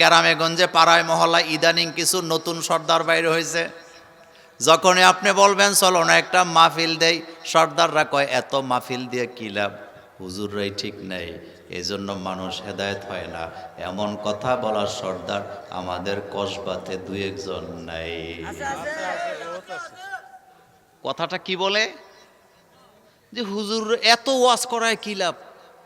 গ্রামে গঞ্জে পাড়ায় মহল্লা ইদানিং কিছু নতুন সর্দার বাইরে হয়েছে। যখনই আপনি বলবেন, চলো না, একটা মাহফিল দেই, সর্দাররা কয়, এত মাহফিল দিয়ে কি লাভ? হুজুররাই ঠিক নেই। এই জন্য মানুষ হেদায়ত হয় না। এমন কথা বলার সর্দার আমাদের কসবাতে দু একজন নাই। কথাটা কি বলে? যে হুজুর এত ওয়াজ করায় কি লাভ?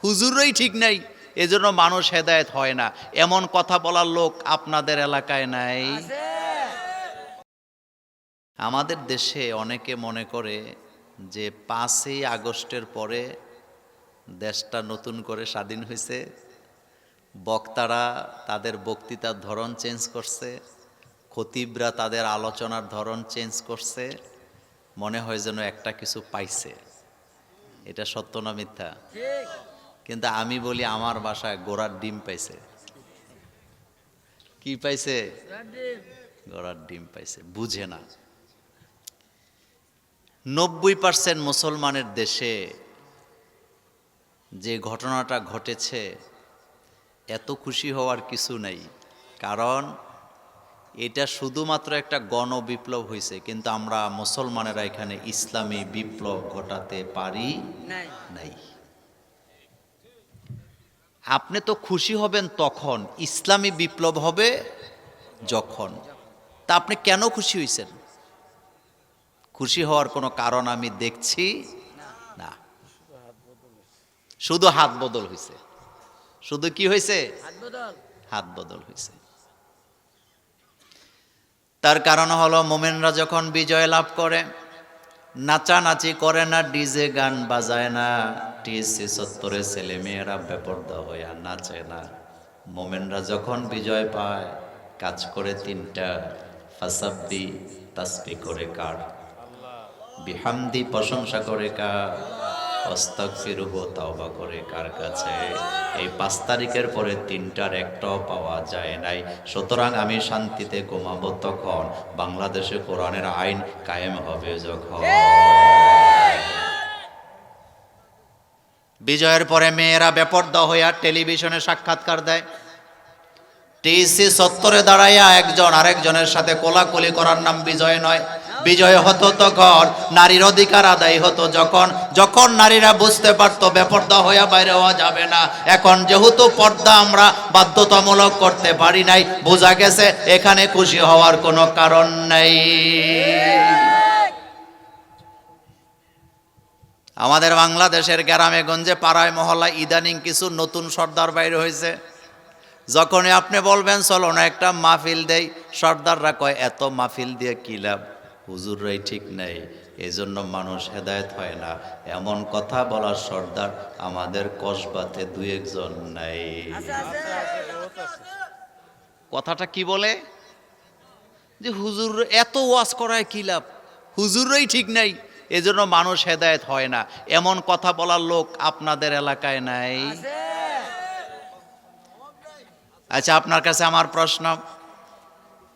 হুজুররাই ঠিক নাই। এজন্য মানুষ হেদায়েত হয় না। এমন কথা বলার লোক আপনাদের এলাকায় নাই। আমাদের দেশে অনেকে মনে করে যে পাঁচই আগস্টের পরে দেশটা নতুন করে স্বাধীন হয়েছে। বক্তারা তাদের বক্তৃতার ধরন চেঞ্জ করছে। খতিবরা তাদের আলোচনার ধরন চেঞ্জ করছে। মনে হয় যেন একটা কিছু পাইছে। এটা সত্য না মিথ্যা? কিন্তু আমি বলি আমার বাসায় গোড়ার ডিম পাইছে। কি পাইছে? গোড়ার ডিম। পাইছে বুঝে না। নব্বই পার্সেন্ট মুসলমানের দেশে যে ঘটনাটা ঘটেছে এত খুশি হওয়ার কিছু নেই। কারণ এটা শুধুমাত্র একটা গণ বিপ্লব হয়েছে কিন্তু আমরা মুসলমানেরা এখানে ইসলামী বিপ্লব ঘটাতে পারি নাই। আপনি তো খুশি হবেন তখন, ইসলামী বিপ্লব হবে যখন। তা আপনি কেন খুশি হয়েছেন? খুশি হওয়ার কোনো কারণ আমি দেখছি না। শুধু হাত বদল হয়েছে। শুধু কি হয়েছে? হাত বদল হয়েছে। তার কারণ হলো মোমেনরা যখন বিজয় লাভ করে নাচানাচি করে না ডিজে গান বাজায় না। টিএসসি সত্তরে ছেলে মেয়েরা বেপর্দা আর নাচে না। মোমেনরা যখন বিজয় পায়, কাজ করে তিনটা, ফাসাব্দি তাসপি করে কার। বিহামদি প্রশংসা করে কার। অস্তক ফিরুহ তাওবা করে কার কাছে? এই পাঁচ তারিখের পরে তিনটার একটাও পাওয়া যায় নাই। সুতরাং আমি শান্তিতে ঘুমাবো তখন। বাংলাদেশে কোরআনের আইন কায়েম হবে যখন। বিজয়ের পরে মেয়েরা বেপর্দা হইয়া টেলিভিশনে সাক্ষাৎকার দেয়। টিসি সত্তরে দাঁড়াইয়া একজন আরেকজনের সাথে কোলাকুলি করার নাম বিজয় নয়। বিজয় হতো তখন, নারীর অধিকার আদায় হতো যখন। যখন নারীরা বুঝতে পারতো বেপর্দা হইয়া বাইরে হওয়া যাবে না, এখন যেহেতু পর্দা আমরা বাধ্যতামূলক করতে পারি নাই, বোঝা গেছে এখানে খুশি হওয়ার কোনো কারণ নেই। আমাদের বাংলাদেশের গ্রামে গঞ্জে পাড়ায় মহল্লা ইদানিং কিছু নতুন সর্দার বাইরে হয়েছে। যখনই আপনি বলবেন চলো না একটা মাহফিল দেই। সর্দাররা কয় এত মাহফিল দিয়ে কি লাভ? হুজুররাই ঠিক নেই। এই জন্য মানুষ হেদায়েত হয় না। এমন কথা বলার সর্দার আমাদের কসবাতে দুই একজন নাই। কথাটা কি বলে? যে হুজুর এত ওয়াজ করায় কি লাভ? হুজুররাই ঠিক নাই। এজন্য মানুষ হেদায়েত হয় না। এমন কথা বলার লোক আপনাদের এলাকায় নাই। আচ্ছা আপনার কাছে আমার প্রশ্ন।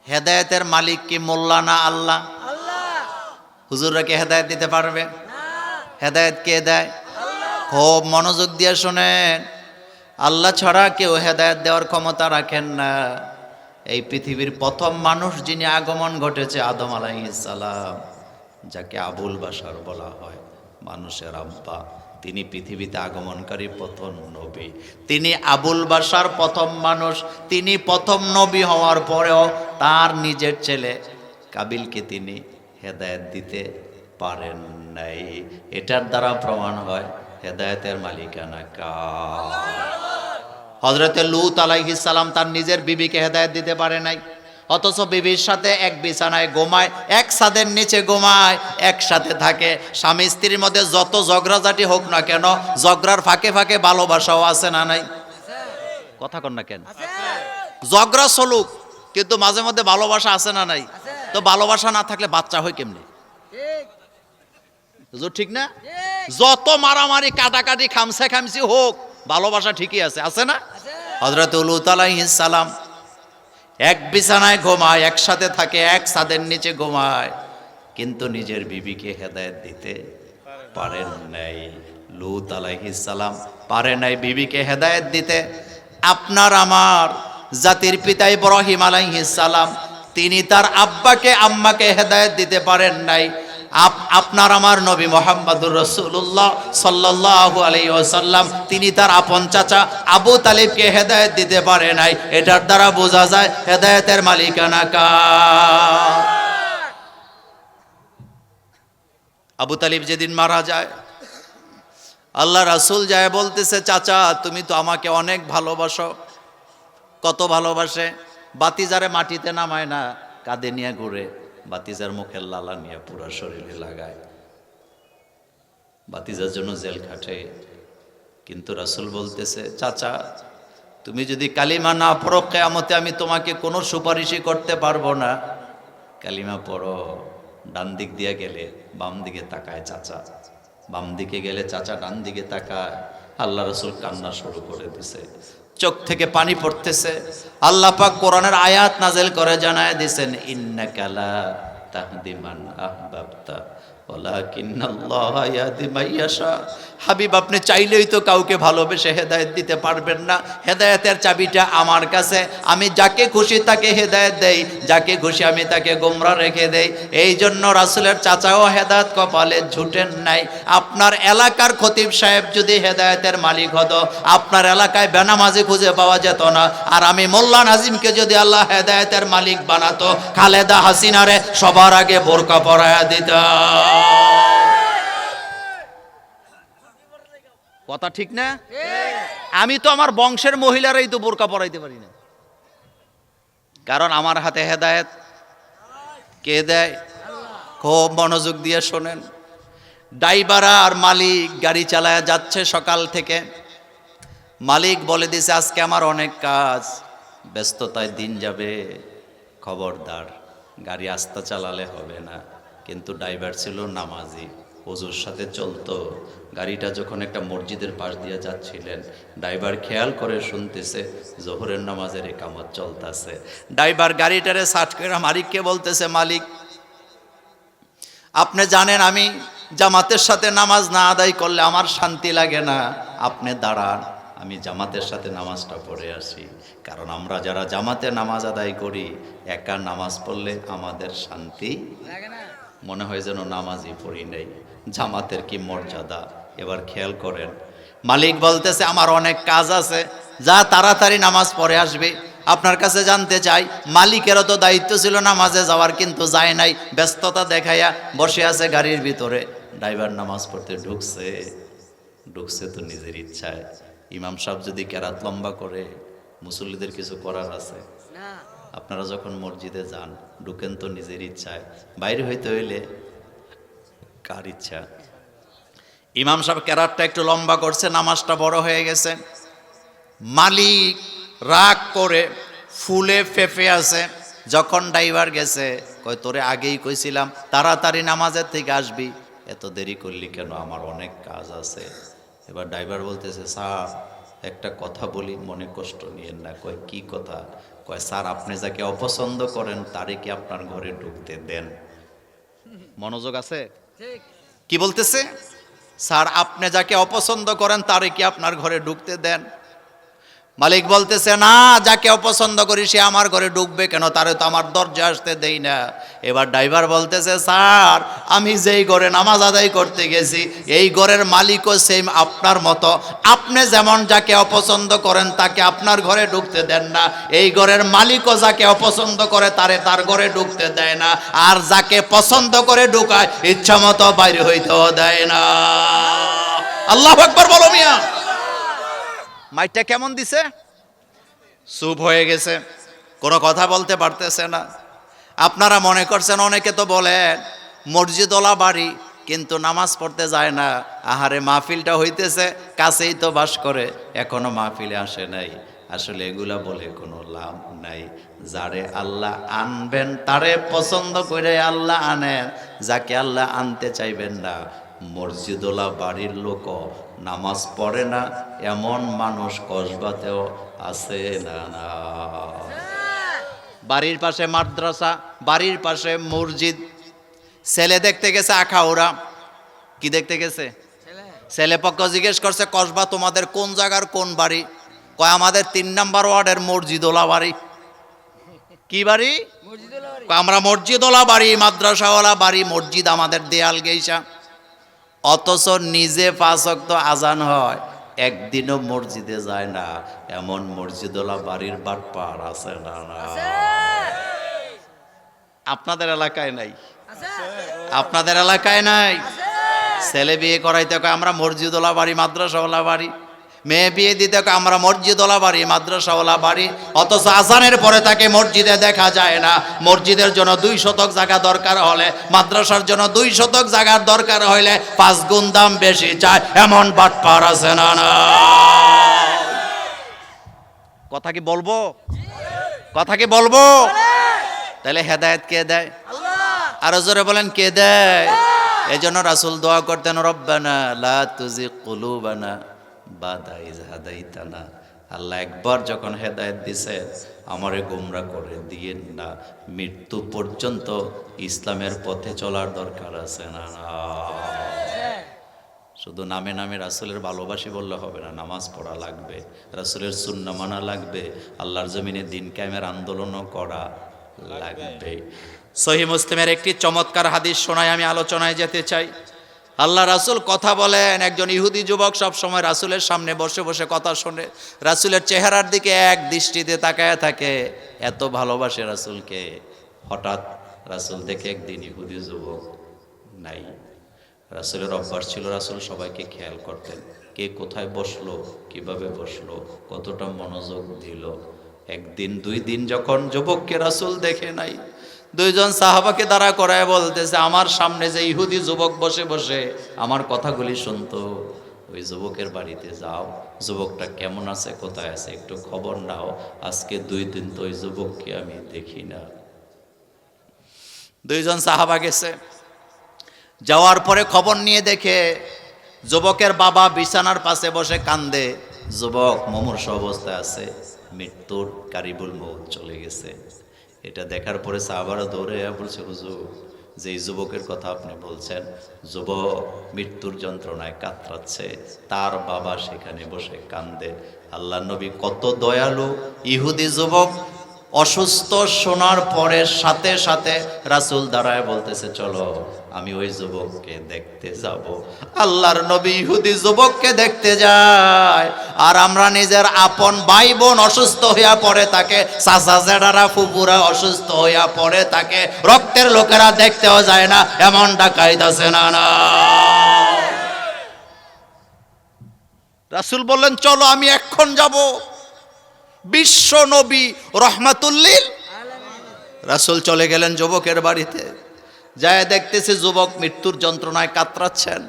হেদায়েতের মালিক কি মোল্লা না আল্লাহ? হুজুররা কি হেদায়েত দিতে পারবে? হেদায়েত কে দেয়? খুব মনোযোগ দিয়ে শোনেন। আল্লাহ ছাড়া কেউ হেদায়েত দেওয়ার ক্ষমতা রাখেন না। এই পৃথিবীর প্রথম মানুষ যিনি আগমন ঘটেছে আদম আলাইসালাম যাকে আবুল বাসার বলা হয়। মানুষের আব্বা। তিনি পৃথিবীতে আগমনকারী প্রথম নবী। তিনি আবুল বাসার প্রথম মানুষ। তিনি প্রথম নবী হওয়ার পরেও তার নিজের ছেলে কাবিলকে তিনি হেদায়েত দিতে পারেন নাই। এটার দ্বারা প্রমাণ হয় হেদায়েতের মালিকানা কা হজরতে লুত আলাইহিস সালাম তার নিজের বিবিকে হেদায়ত দিতে পারে নাই। অথচ বিবির সাথে এক বিছানায় ঘুমায়, এক ছাদের নিচে ঘুমায়, একসাথে থাকে। স্বামী স্ত্রীর মধ্যে যত ঝগড়াঝাটি হোক না কেন, ঝগড়ার ফাঁকে ফাঁকে ভালোবাসাও আছে না নাই? কথা কন না কেন? ঝগড়া চলুক, কিন্তু মাঝে মধ্যে ভালোবাসা আছে না নাই? তো ভালোবাসা না থাকলে বাচ্চা হয় কেমনি? ঠিক না? যত মারামারি, কাটাকাটি, খামসা খামসি হোক, ভালোবাসা ঠিকই আছে আছে না? হজরত উলুত সালাম এক বিছানায় ঘুমায়, একসাথে থাকে, এক ছাদের নিচে ঘুমায়। কিন্তু নিজের বিবিকে হেদায়ত দিতে পারেন নাই। লুত সালাম পারে নাই বিবিকে হেদায়ত দিতে। আপনার আমার জাতির পিতা ইব্রাহিম সালাম, তিনি তার আব্বাকে, আম্মাকে হেদায়ত দিতে পারেন নাই। আপনার আমার নবী মোহাম্মদুর রসুল্লাহ সাল্লাল্লাহু আলাইহি ওয়াসাল্লাম, তিনি তার আপন চাচা আবু তালিবকে হেদায়েত দিতে পারে নাই। এটার দ্বারা বোঝা যায় হেদায়েতের মালিকানা কার? আবু তালিব যেদিন মারা যায়, আল্লাহ রাসূল যায় বলতেছে, চাচা, তুমি তো আমাকে অনেক ভালোবাসো। কত ভালোবাসে? বাতিজারে মাটিতে নামায় না, কাঁধে নিয়ে ঘুরে। বাতিজার মুখের লালা নিয়ে পুরো শরীরে লাগায়। বাতিজার জন্য জেল খাটে। কিন্তু রাসুল বলতেছে, চাচা, তুমি যদি কালিমা না পড়ো, কেয়ামতে আমি তোমাকে কোনো সুপারিশই করতে পারব না। কালিমা পড়ো, ডান দিক দিয়ে গেলে বাম দিকে তাকায় চাচা। বাম দিকে গেলে চাচা ডান দিকে তাকায়। আল্লাহ রসুল কান্না শুরু করে দিছে। চোখ থেকে পানি পড়তেছে। আল্লাহ পাক কোরআনের আয়াত নাজেল করে জানায় দিছেন ইন্নাকালা তাহদিমান তাহদি আহবাবতা। হাবিব, আপনি চাইলেই তো কাউকে ভালোবেসে হেদায়েত দিতে পারবেন না। হেদায়েতের চাবিটা আমার কাছে। আমি যাকে খুশি তাকে হেদায়েত দেই, যাকে খুশি আমি তাকে গোমরা রেখে দেই। এই জন্য রাসূলের চাচাও হেদায়েত কপালে ঝুটেন নাই। আপনার এলাকার খতিব সাহেব যদি হেদায়েতের মালিক হতো, আপনার এলাকায় বেনামাজি খুঁজে পাওয়া যেত না। আর আমি মোল্লা নাজিমকে যদি আল্লাহ হেদায়েতের মালিক বানাতো, খালেদা হাসিনারে সবার আগে বোরকা পরায়া দিত কথা ঠিক না? আমি তো আমার বংশের মহিলারাই তো বোরকা পরাইতে পারি না। কারণ আমার হাতে হেদায়েত। কে দেয়? খুব মনোযোগ দিয়ে শোনেন। ড্রাইভার আর মালিক গাড়ি চালায় যাচ্ছে সকাল থেকে। মালিক বলে দিছে, আজকে আমার অনেক কাজ। ব্যস্ততায় দিন যাবে। খবরদার, গাড়ি আস্তে চালালে হবে না। কিন্তু ড্রাইভার ছিল নামাজি। ওজুর সাথে চলতো। গাড়িটা যখন একটা মসজিদের পাশ দিয়ে যাচ্ছিলেন, ড্রাইভার খেয়াল করে শুনতেছে জোহরের নামাজের একামত চলতেছে। ড্রাইভার গাড়িটারে সাট করে মালিককে বলতেছে, মালিক, আপনি জানেন আমি জামাতের সাথে নামাজ না আদায় করলে আমার শান্তি লাগে না। আপনি দাঁড়ান, আমি জামাতের সাথে নামাজটা পড়ে আসি। কারণ আমরা যারা জামাতে নামাজ আদায় করি, একা নামাজ পড়লে আমাদের শান্তি মনে হয় যেন নামাজই পড়ি নেই। জামাতের কি মর্যাদা? এবার খেয়াল করেন। মালিক বলতেছে আমার অনেক কাজ আছে যা তাড়াতাড়ি নামাজ পড়ে আসবে। আপনার কাছে জানতে চাই মালিকেরও তো দায়িত্ব ছিল নামাজে যাওয়ার কিন্তু যায় নাই। ব্যস্ততা দেখাইয়া বসে আছে গাড়ির ভিতরে। ড্রাইভার নামাজ পড়তে ঢুকছে। ঢুকছে তো নিজের ইচ্ছায়। ইমাম সাহেব যদি কেরাত লম্বা করে মুসল্লিদের কিছু করার আছে। আপনারা যখন মসজিদে যান ঢুকেন তো নিজের ইচ্ছায় বাইরে হইতে হইলে কার ইচ্ছা? ইমাম সাহেব কেরাতটা একটু লম্বা করছে, নামাজটা বড় হয়ে গেছে। মালিক রাগ করে ফুলে ফেফে আছে। যখন ড্রাইভার গেছে কই তোরে আগেই কইছিলাম, তাড়াতাড়ি নামাজের থেকে আসবি। এত দেরি করলি কেন? আমার অনেক কাজ আছে। এবার ড্রাইভার বলতেছে, স্যার, একটা কথা বলি, মনে কষ্ট নিয়েন না। কয়, কি কথা? কয় স্যার আপনি যাকে অপছন্দ করেন তারে কি আপনার ঘরে ঢুকতে দেন? মনোযোগ আছে? কি বলতেছে? স্যার আপনি যাকে অপছন্দ করেন তারে কি আপনার ঘরে ঢুকতে দেন? মালিক বলতেছে, না, যাকে অপছন্দ করি সে আমার ঘরে ঢুকবে কেন? তারে তো আমার দরজা আসতে দেই না। এবার ড্রাইভার বলতেছে, স্যার, আমি যেই ঘরে নামাজ আদায় করতে গেছি, এই ঘরের মালিকও সেম আপনার মতো। আপনি যেমন যাকে অপছন্দ করেন, তাকে আপনার ঘরে ঢুকতে দেন না। এই ঘরের মালিকও যাকে অপছন্দ করে, তারে তার ঘরে ঢুকতে দেয় না। আর যাকে পছন্দ করে ঢুকায় ইচ্ছা মতো বাইরে হইতেও দেয় না। আল্লাহ একবার বলো মিয়া। মাইটটা কেমন দিছে? চুপ হয়ে গেছে। কোনো কথা বলতে পারতেছে না। আপনারা মনে করছেন অনেকে তো বলেন, মসজিদওয়ালা বাড়ি, কিন্তু নামাজ পড়তে যায় না। আহারে, মাহফিলটা হইতেছে, কাছেই তো বাস করে। এখনও মাহফিলে আসে নাই। আসলে এগুলা বলে কোনো লাভ নাই। যারে আল্লাহ আনবেন, তারে পছন্দ করে আল্লাহ আনেন। যাকে আল্লাহ আনতে চাইবেন না মসজিদোলা বাড়ির লোক নামাজ পড়ে না এমন মানুষ কসবাতেও আছে না না। বাড়ির পাশে মাদ্রাসা বাড়ির পাশে মসজিদ। ছেলে দেখতে গেছে আখাউড়া কি দেখতে গেছে? ছেলে। পক্ষ জিজ্ঞেস করছে কসবা তোমাদের কোন জায়গার কোন বাড়ি? কয় আমাদের তিন নাম্বার ওয়ার্ডের মসজিদোলা বাড়ি। কি বাড়ি? আমরা মসজিদোলা বাড়ি মাদ্রাসাওয়ালা বাড়ি মসজিদ আমাদের দেয়াল গেইসা। অথচ নিজে পাঁচক্ত আজান হয় একদিনও মসজিদে যায় না। এমন মসজিদওয়ালা বাড়ির বাটপার আছে না না। আপনাদের এলাকায় নাই? আপনাদের এলাকায় নাই? ছেলে বিয়ে করাইতে আমরা মসজিদওয়ালা বাড়ি মাদ্রাসাওয়ালা বাড়ি। মেয়ে বিয়ে দিতে আমরা মসজিদওয়ালা বাড়ি মাদ্রাসাওয়ালা বাড়ি অথচ আজানের পরে তাকে মসজিদে দেখা যায় না। মসজিদের জন্য দুই শতক জায়গা দরকার হলে মাদ্রাসার জন্য দুই শতক জায়গার দরকার হইলে পাঁচ গুণ দাম বেশি চায়। এমন বাটপার আছে না না? কথা কি বলব? কথা কি বলব? তাহলে হেদায়েত কে দেয়? আরও জোরে বলেন কে দেয়? এই জন্য রাসুল দোয়া করতেন রব্বানা লা তুজি কুলুবানা বাদা আল্লাহ একবার যখন হেদায়েত দিছে, আমারে গোমরা করে দিয়েন না। মৃত্যু পর্যন্ত ইসলামের পথে চলার দরকার আছে না। শুধু নামে নামে রাসুলের ভালোবাসি বললে হবে না, নামাজ পড়া লাগবে, রাসুলের সুন্না মানা লাগবে, আল্লাহর জমিনে দিন ক্যামের আন্দোলনও করা লাগবে। সহি মুসলিমের একটি চমৎকার হাদিস শোনায়, আমি আলোচনায় যেতে চাই। আল্লাহ রাসুল কথা বলেন, একজন ইহুদি যুবক সব সময় রাসুলের সামনে বসে বসে কথা শোনে, রাসুলের চেহারার দিকে এক দৃষ্টিতে তাকায় থাকে, এত ভালোবাসে রাসুলকে। হঠাৎ রাসুল দেখে একদিন ইহুদি যুবক নাই। রাসুলের অভ্যাস ছিল রাসুল সবাইকে খেয়াল করতেন, কে কোথায় বসল, কীভাবে বসল, কতটা মনোযোগ দিল। একদিন, দুই দিন যখন যুবককে রাসুল দেখে নাই দুইজন সাহাবাকে দাঁড়া করায় বলতেছে, আমার সামনে যে ইহুদি যুবক বসে বসে আমার কথাগুলি শুনতো। ওই যুবকের বাড়িতে যাও। যুবকটা কেমন আছে, কোথায় আছে, একটু খবর নাও। আজকে দুই দিন তো ওই যুবককে আমি দেখি না। দুইজন সাহাবা গেছে। যাওয়ার পরে খবর নিয়ে দেখে যুবকের বাবা বিছানার পাশে বসে কান্দে। যুবক মমর্ষ অবস্থায় আছে, মৃত্যুর কারিবুল মৌত চলে গেছে। এটা দেখার পরে সাহাবারা দৌড়ে বলছে, হুজুর যে যুবকের কথা আপনি বলছেন, যুবক মৃত্যুর যন্ত্রণায় কাতরাচ্ছে, তার বাবা সেখানে বসে কান্দে। আল্লাহ নবী কত দয়ালু, ইহুদি যুবক অসুস্থ শোনার পরে সাথে সাথে রাসুল দাঁড়ায় বলতেছে, চলো, আমি ওই যুবককে দেখতে যাব। আল্লাহর নবী ইহুদি যুবককে দেখতে যায়, আর আমরা নিজের আপন ভাই বোন অসুস্থ হইয়া পড়ে তাকে চাচা জেডারা ফুপুরা অসুস্থ হইয়া পড়ে তাকে রক্তের লোকেরা দেখতেও যায় না এমন ডাকাইতেছে না না। রাসুল বললেন, চলো, আমি এক্ষণ যাব। বিশ্ব নবী রহমাতুল্লিল। রাসুল চলে গেলেন যুবকের বাড়িতে। যায় দেখতেছে যুবক মৃত্যুর যন্ত্রণায় কাতরাচ্ছেন।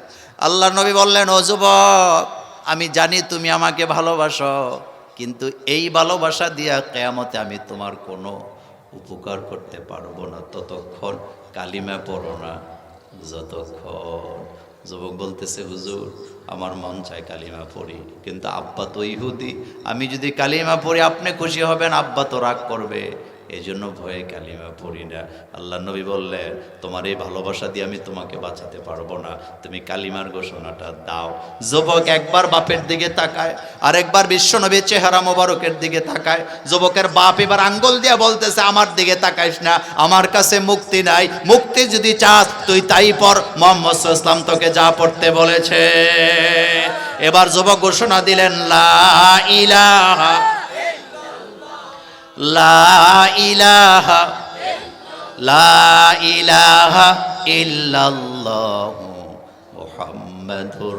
আল্লাহ নবী বললেন, ও যুবক, আমি জানি তুমি আমাকে ভালোবাসো, কিন্তু এই ভালোবাসা দিয়া কেয়ামতে আমি তোমার কোনো উপকার করতে পারব না। ততক্ষণ কালিমা পড়ো না, যতক্ষণ যুবক বলতেছে, হুজুর, আমার মন চায় কালিমা পড়ি। কিন্তু আব্বা তো ইহুদি। আমি যদি কালিমা পড়ি, আপনি খুশি হবেন, আব্বা তো রাগ করবে। এই জন্য ভয়ে কালিমা পড়ি না। আল্লাহ নবী বললে তোমার এই ভালোবাসা দিয়ে আমি তোমাকে বাঁচাতে পারব না। তুমি কালিমার ঘোষণাটা দাও। যুবক একবার বাপের দিকে তাকায় আর একবার বিশ্বনবীর চেহারা মোবারকের দিকে তাকায়। যুবকের বাপ এবার আঙ্গুল দিয়ে বলতেছে, আমার দিকে তাকাইস না, আমার কাছে মুক্তি নাই। মুক্তি যদি চাস, তুই তাই পর মোহাম্মদ ইসলাম তোকে যা পড়তে বলেছে। এবার যুবক ঘোষণা দিলেন, লা ইলাহা লা ইলাহা লা ইলাহা ইল্লাল্লাহু মুহাম্মাদুর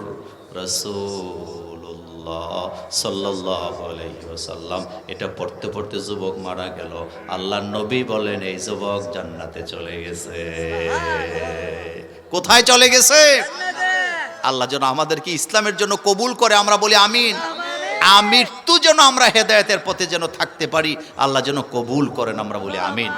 রাসূলুল্লাহ সাল্লাল্লাহু আলাইহি ওয়াসাল্লাম। এটা পড়তে পড়তে যুবক মারা গেল। আল্লাহ নবী বলেন এই যুবক জান্নাতে চলে গেছে। কোথায় চলে গেছে? আল্লাহ যেন আমাদেরকে ইসলামের জন্য কবুল করে আমরা বলি আমিন। আমৃত্যু যেন আমরা হেদায়তের পথে যেন থাকতে পারি, আল্লাহ যেন কবুল করেন, আমরা বলি আমিন।